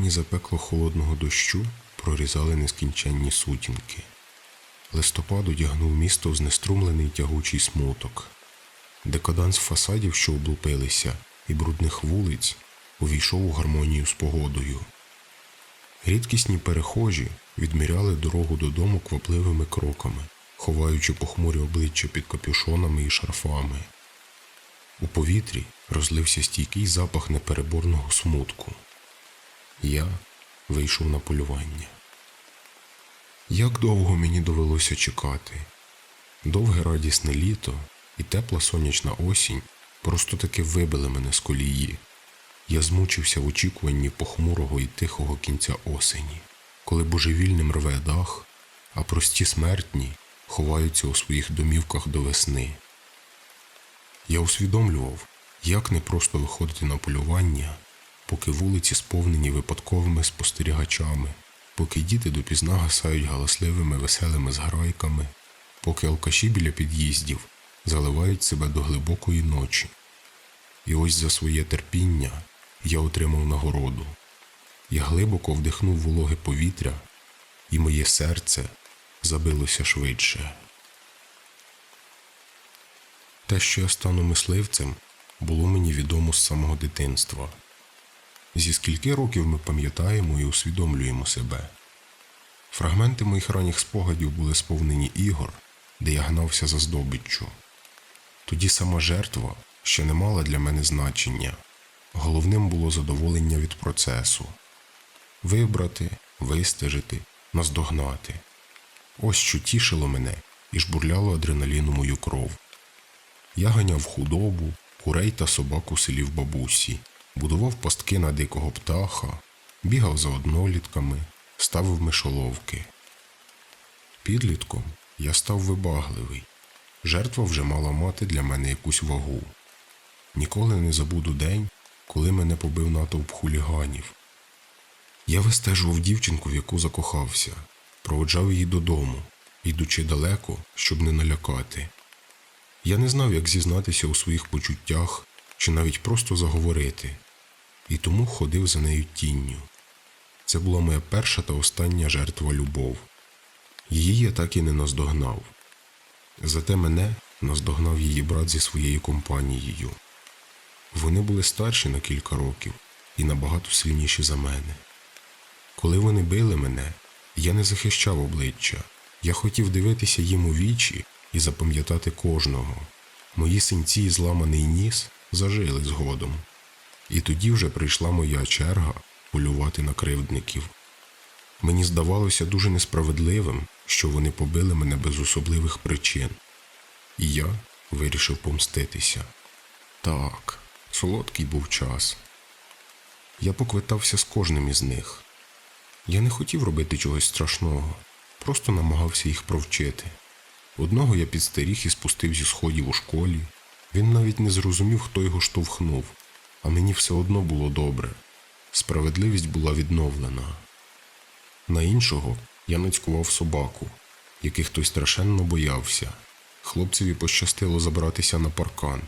Тіні запекло холодного дощу прорізали нескінченні сутінки. Листопад одягнув місто в знеструмлений тягучий смуток. Декаданс фасадів, що облупилися, і брудних вулиць увійшов у гармонію з погодою. Рідкісні перехожі відміряли дорогу додому квапливими кроками, ховаючи похмурі обличчя під капюшонами і шарфами. У повітрі розлився стійкий запах непереборного смутку. Я вийшов на полювання. Як довго мені довелося чекати? Довге радісне літо і тепла сонячна осінь просто таки вибили мене з колії. Я змучився в очікуванні похмурого і тихого кінця осені, коли божевільним рве дах, а прості смертні ховаються у своїх домівках до весни. Я усвідомлював, як непросто виходити на полювання, поки вулиці сповнені випадковими спостерігачами, поки діти допізна гасають галасливими веселими зграйками, поки алкаші біля під'їздів заливають себе до глибокої ночі. І ось за своє терпіння я отримав нагороду. Я глибоко вдихнув вологе повітря, і моє серце забилося швидше. Те, що я стану мисливцем, було мені відомо з самого дитинства. Зі скільки років ми пам'ятаємо і усвідомлюємо себе. Фрагменти моїх ранніх спогадів були сповнені ігор, де я гнався за здобиччю. Тоді сама жертва ще не мала для мене значення. Головним було задоволення від процесу вибрати, вистежити, наздогнати. Ось що тішило мене і жбурляло адреналіну мою кров. Я ганяв худобу, курей та собак у селі в бабусі, будував пастки на дикого птаха, бігав за однолітками, ставив мишоловки. Підлітком я став вибагливий. Жертва вже мала мати для мене якусь вагу. Ніколи не забуду день, коли мене побив натовп хуліганів. Я вистежував дівчинку, в яку закохався, проводжав її додому, йдучи далеко, щоб не налякати. Я не знав, як зізнатися у своїх почуттях чи навіть просто заговорити, і тому ходив за нею тінню. Це була моя перша та остання жертва любов. Її я так і не наздогнав. Зате мене наздогнав її брат зі своєю компанією. Вони були старші на кілька років і набагато сильніші за мене. Коли вони били мене, я не захищав обличчя. Я хотів дивитися їм у вічі і запам'ятати кожного. Мої синці і зламаний ніс зажили згодом. І тоді вже прийшла моя черга полювати на кривдників. Мені здавалося дуже несправедливим, що вони побили мене без особливих причин. І я вирішив помститися. Так, солодкий був час. Я поквитався з кожним із них. Я не хотів робити чогось страшного, просто намагався їх провчити. Одного я підстеріг і спустив зі сходів у школі. Він навіть не зрозумів, хто його штовхнув, а мені все одно було добре. Справедливість була відновлена. На іншого я нацькував собаку, яких той страшенно боявся. Хлопцеві пощастило забратися на паркан,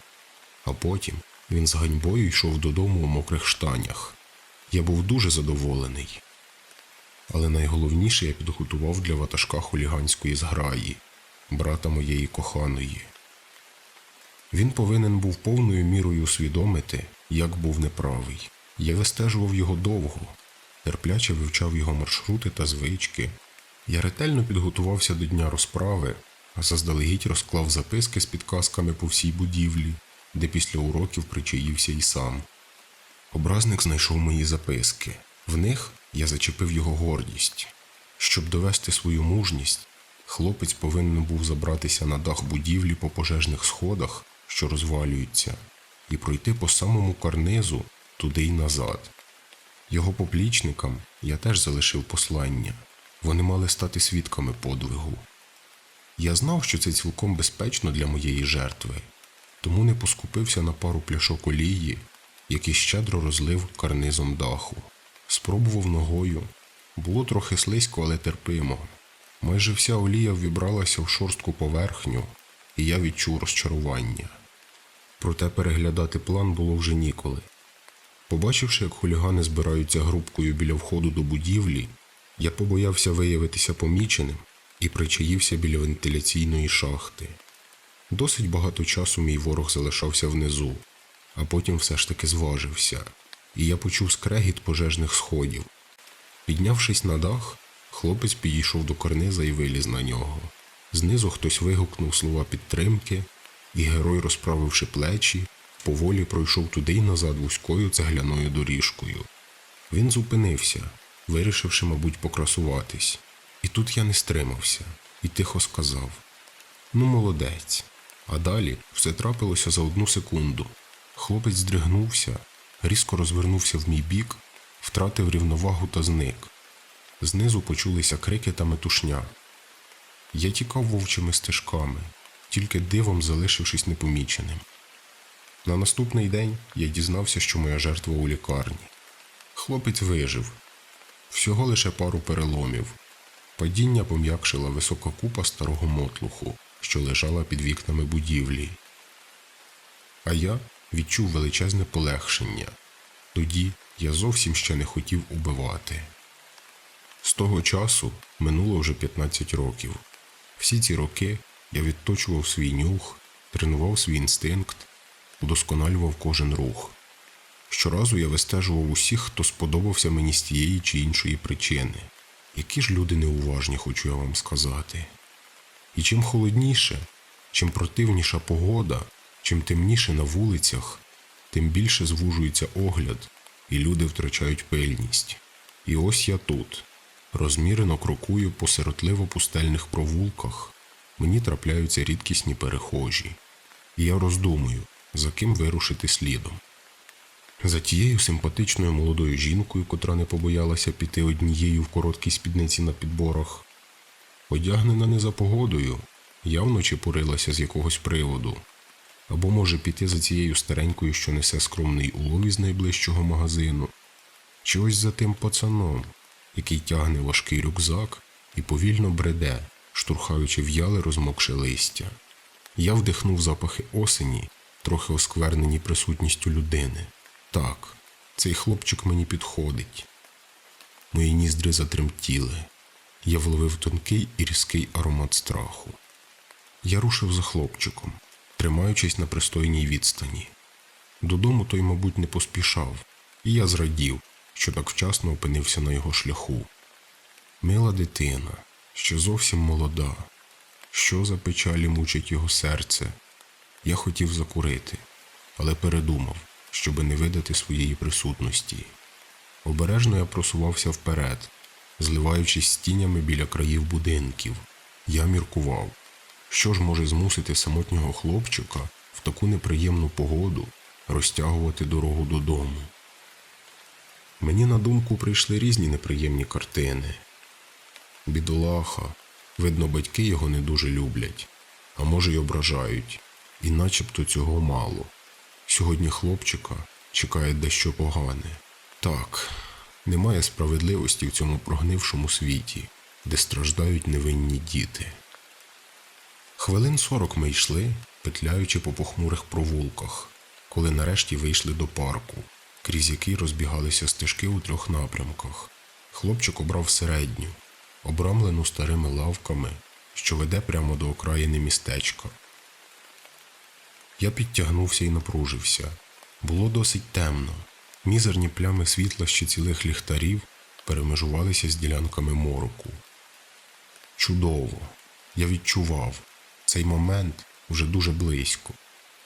а потім він з ганьбою йшов додому у мокрих штанях. Я був дуже задоволений. Але найголовніше я підготував для ватажка хуліганської зграї, брата моєї коханої. Він повинен був повною мірою усвідомити, як був неправий. Я вистежував його довго, терпляче вивчав його маршрути та звички. Я ретельно підготувався до дня розправи, а заздалегідь розклав записки з підказками по всій будівлі, де після уроків причаївся і сам. Образник знайшов мої записки. В них я зачепив його гордість. Щоб довести свою мужність, хлопець повинен був забратися на дах будівлі по пожежних сходах, що розвалюються, і пройти по самому карнизу туди й назад. Його поплічникам я теж залишив послання. Вони мали стати свідками подвигу. Я знав, що це цілком безпечно для моєї жертви, тому не поскупився на пару пляшок олії, які щедро розлив карнизом даху. Спробував ногою. Було трохи слизько, але терпимо. Майже вся олія ввібралася в шорстку поверхню, і я відчув розчарування. Проте переглядати план було вже ніколи. Побачивши, як хулігани збираються групкою біля входу до будівлі, я побоявся виявитися поміченим і причаївся біля вентиляційної шахти. Досить багато часу мій ворог залишався внизу, а потім все ж таки зважився, і я почув скрегіт пожежних сходів. Піднявшись на дах, хлопець підійшов до карниза і виліз на нього. Знизу хтось вигукнув слова підтримки, і герой, розправивши плечі, поволі пройшов туди й назад вузькою цегляною доріжкою. Він зупинився, вирішивши, мабуть, покрасуватись. І тут я не стримався і тихо сказав: Ну, молодець. А далі все трапилося за одну секунду. Хлопець здригнувся, різко розвернувся в мій бік, втратив рівновагу та зник. Знизу почулися крики та метушня. Я тікав вовчими стежками, тільки дивом залишившись непоміченим. На наступний день я дізнався, що моя жертва у лікарні. Хлопець вижив, всього лише пару переломів. Падіння пом'якшила висока купа старого мотлуху, що лежала під вікнами будівлі. А я відчув величезне полегшення. Тоді я зовсім ще не хотів убивати. З того часу минуло вже 15 років. Всі ці роки я відточував свій нюх, тренував свій інстинкт, удосконалював кожен рух. Щоразу я вистежував усіх, хто сподобався мені з тієї чи іншої причини. Які ж люди неуважні, хочу я вам сказати. І чим холодніше, чим противніша погода, чим темніше на вулицях, тим більше звужується огляд, і люди втрачають пильність. І ось я тут, розмірено крокую по сиротливо пустельних провулках, мені трапляються рідкісні перехожі, і я роздумую, за ким вирушити слідом. За тією симпатичною молодою жінкою, котра не побоялася піти однією в короткій спідниці на підборах, одягнена не за погодою, явно чепурилася з якогось приводу, або може піти за цією старенькою, що несе скромний улов із найближчого магазину, чи ось за тим пацаном, який тягне важкий рюкзак і повільно бреде, штурхаючи в'яле розмокше листя. Я вдихнув запахи осені, трохи осквернені присутністю людини. Так, цей хлопчик мені підходить. Мої ніздри затремтіли. Я вловив тонкий і різкий аромат страху. Я рушив за хлопчиком, тримаючись на пристойній відстані. Додому той, мабуть, не поспішав, і я зрадів, що так вчасно опинився на його шляху. Мила дитина, що зовсім молода, що за печалі мучить його серце. Я хотів закурити, але передумав, щоби не видати своєї присутності. Обережно я просувався вперед, зливаючись з тінями біля країв будинків. Я міркував, що ж може змусити самотнього хлопчика в таку неприємну погоду розтягувати дорогу додому. Мені на думку прийшли різні неприємні картини. Бідолаха, видно, батьки його не дуже люблять, а може й ображають, і начебто цього мало. Сьогодні хлопчика чекає дещо погане. Так, немає справедливості в цьому прогнившому світі, де страждають невинні діти. Хвилин сорок ми йшли, петляючи по похмурих провулках, коли нарешті вийшли до парку, крізь який розбігалися стежки у трьох напрямках. Хлопчик обрав середню, обрамлену старими лавками, що веде прямо до окраїни містечка. Я підтягнувся і напружився. Було досить темно. Мізерні плями світла ще цілих ліхтарів перемежувалися з ділянками мороку. Чудово! Я відчував, цей момент вже дуже близько.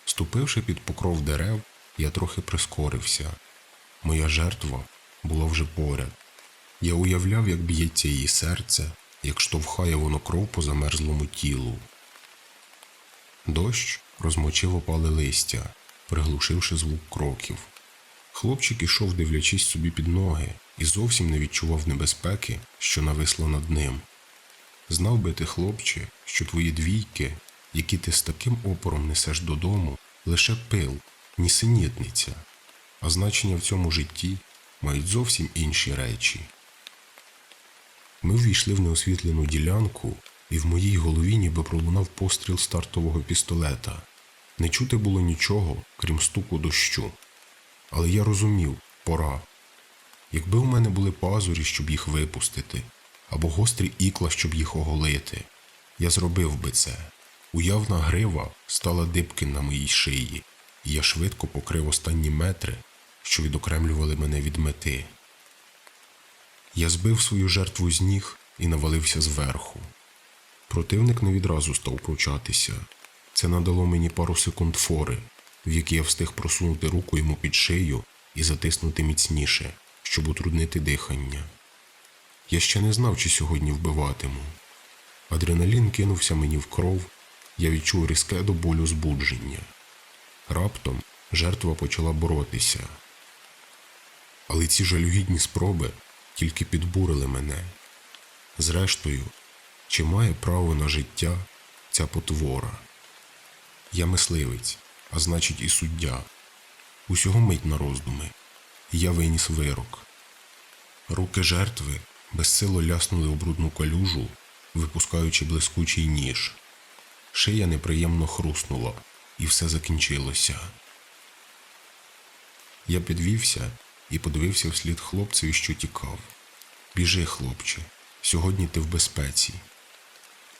Ступивши під покров дерев, я трохи прискорився. Моя жертва була вже поряд. Я уявляв, як б'ється її серце, як штовхає воно кров по замерзлому тілу. Дощ розмочив опале листя, приглушивши звук кроків. Хлопчик ішов, дивлячись собі під ноги, і зовсім не відчував небезпеки, що нависло над ним. Знав би ти, хлопче, що твої двійки, які ти з таким опором несеш додому, лише пил, нісенітниця, а значення в цьому житті мають зовсім інші речі. Ми ввійшли в неосвітлену ділянку, і в моїй голові ніби пролунав постріл стартового пістолета. Не чути було нічого, крім стуку дощу. Але я розумів, Пора. Якби у мене були пазурі, щоб їх випустити, або гострі ікла, щоб їх оголити, я зробив би це. Уявна грива стала дибки на моїй шиї, і я швидко покрив останні метри, що відокремлювали мене від мети. Я збив свою жертву з ніг і навалився зверху. Противник не відразу став пручатися. Це надало мені пару секунд фори, в які я встиг просунути руку йому під шию і затиснути міцніше, щоб утруднити дихання. Я ще не знав, чи сьогодні вбиватиму. Адреналін кинувся мені в кров, я відчув різке до болю збудження. Раптом жертва почала боротися. Але ці жалюгідні спроби тільки підбурили мене. Зрештою, чи має право на життя ця потвора? Я мисливець, а значить і суддя. Усього мить на роздуми, і я виніс вирок. Руки жертви безсило ляснули у брудну калюжу, випускаючи блискучий ніж. Шия неприємно хруснула, і все закінчилося. Я підвівся і подивився вслід хлопцеві, що тікав. Біжи, хлопче, сьогодні ти в безпеці.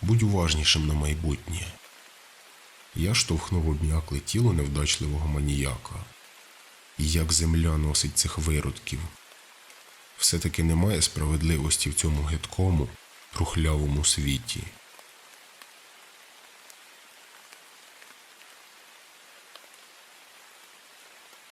Будь уважнішим на майбутнє. Я штовхнув обм'якле тіло невдачливого маніяка. І як земля носить цих виродків. Все-таки немає справедливості в цьому гидкому, рухлявому світі.